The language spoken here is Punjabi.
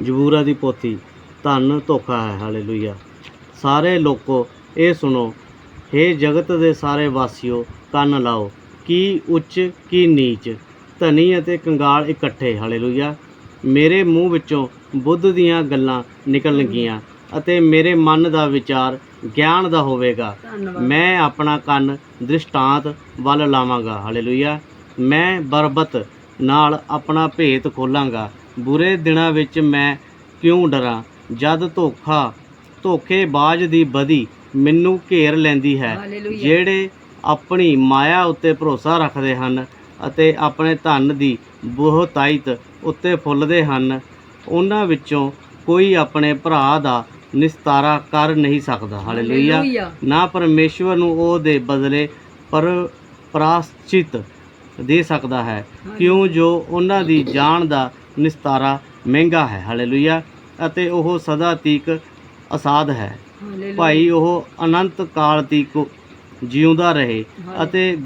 ਜਬੂਰਾ ਦੀ ਪੋਥੀ। ਧਨ ਧੋਖਾ ਹੈ। ਹਾਲੇਲੂਇਆ। ਸਾਰੇ ਲੋਕੋ ਇਹ ਸੁਣੋ। हे ਜਗਤ ਦੇ ਸਾਰੇ ਵਾਸੀਓ ਕੰਨ ਲਾਓ। ਕੀ ਉੱਚ ਕੀ ਨੀਚ। ਧਨੀ ਅਤੇ ਕੰਗਾਲ ਇਕੱਠੇ। ਹਾਲੇਲੂਇਆ। ਮੇਰੇ ਮੂੰਹ ਵਿੱਚੋਂ ਬੁੱਧ ਦੀਆਂ ਗੱਲਾਂ ਨਿਕਲਣਗੀਆਂ ਅਤੇ ਮੇਰੇ ਮਨ ਦਾ ਵਿਚਾਰ ਗਿਆਨ ਦਾ ਹੋਵੇਗਾ। ਮੈਂ ਆਪਣਾ ਕੰਨ ਦ੍ਰਿਸ਼ਟਾਂਤ ਵੱਲ ਲਾਵਾਂਗਾ। ਹਾਲੇਲੂਇਆ। ਮੈਂ ਬਰਬਤ ਨਾਲ ਆਪਣਾ ਭੇਤ ਖੋਲਾਂਗਾ। ਬੁਰੇ ਦਿਨਾਂ ਵਿੱਚ ਮੈਂ ਕਿਉਂ ਡਰਾਂ? ਜਦ ਧੋਖਾ ਧੋਖੇਬਾਜ਼ ਦੀ ਬਦੀ ਮੈਨੂੰ ਘੇਰ ਲੈਂਦੀ ਹੈ ਜਿਹੜੇ ਆਪਣੀ ਮਾਇਆ ਉੱਤੇ ਭਰੋਸਾ ਰੱਖਦੇ ਹਨ ਅਤੇ ਆਪਣੇ ਧਨ ਦੀ ਬਹੁਤਾਇਤ ਉੱਤੇ ਫੁੱਲਦੇ ਹਨ ਉਹਨਾਂ ਵਿੱਚੋਂ ਕੋਈ ਆਪਣੇ ਭਰਾ ਦਾ ਨਿਸਤਾਰਾ ਕਰ ਨਹੀਂ ਸਕਦਾ। ਹਾਲੇਲੂਇਆ। ਹਾਲੇਲੂਇਆ। ਨਾ ਪਰਮੇਸ਼ਵਰ ਨੂੰ ਉਹ ਦੇ ਬਦਲੇ ਪਰ ਪ੍ਰਾਸ਼ਚਿਤ ਦੇ ਸਕਦਾ ਹੈ। ਕਿਉਂ? ਜੋ ਉਹਨਾਂ ਦੀ ਜਾਨ ਦਾ ਨਿਸਤਾਰਾ ਮਹਿੰਗਾ ਹੈ ਹਾਲੇਲੂਇਆ। ਅਤੇ ਉਹ ਸਦਾ ਤੀਕ ਅਸਾਧ ਹੈ। ਭਾਈ ਉਹ ਅਨੰਤ ਕਾਲ ਤੀਕ ਜਿਉਂਦਾ ਰਹੇ ਅਤੇ